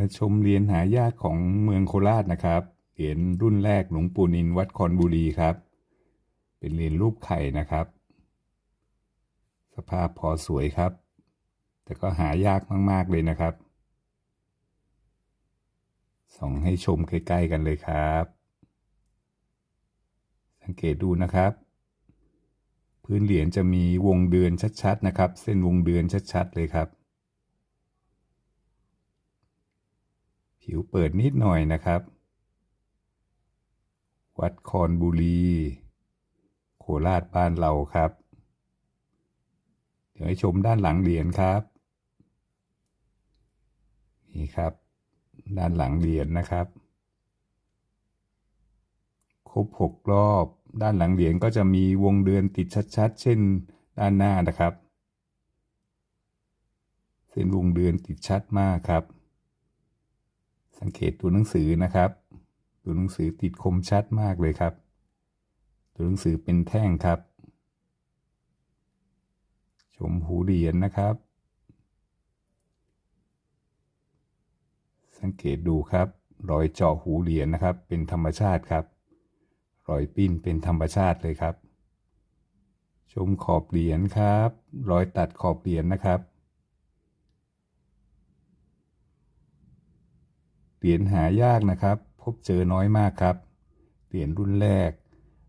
มาชมเหรียญหายากของเมืองโคราชนะครับ เหรียญรุ่นแรกหลวงปู่นินวัดคอนบุรีครับ เป็นเหรียญรูปไข่นะครับ สภาพพอสวยครับ แต่ก็หายากมาก ๆ เลยนะครับ ส่องให้ชมใกล้ ๆ กันเลยครับ สังเกตดูนะครับ พื้นเหรียญจะมีวงเดือนชัด ๆ นะครับ เส้นวงเดือนชัด ๆ เลยครับ ผิวเปิดนิดหน่อยนะครับ วัดคอนบุรี โคราชบ้านเราครับ เดี๋ยวให้ชมด้านหลังเหรียญครับ นี่ครับ ด้านหลังเหรียญนะครับ ครบหกรอบ ด้านหลังเหรียญก็จะมีวงเดือนติดชัดๆ เช่นด้านหน้านะครับ เส้นวงเดือนติดชัดมากครับ สังเกตตัวหนังสือนะครับ ตัวหนังสือติดคมชัดมากเลยครับ ตัวหนังสือเป็นแท่งครับ ชมหูเหรียญนะครับ สังเกตดูครับ รอยเจาะหูเหรียญนะครับ เป็นธรรมชาติครับ รอยปิ้นเป็นธรรมชาติเลยครับ ชมขอบเหรียญครับ รอยตัดขอบเหรียญนะครับ เหรียญหายากนะครับ พบเจอน้อยมากครับ เหรียญรุ่นแรก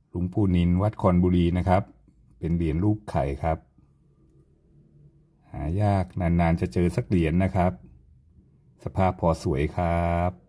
หลวงปู่นินวัดคอนบุรีนะครับ เป็นเหรียญรูปไข่ครับ หายากนานๆจะเจอสักเหรียญนะครับ สภาพพอสวยครับ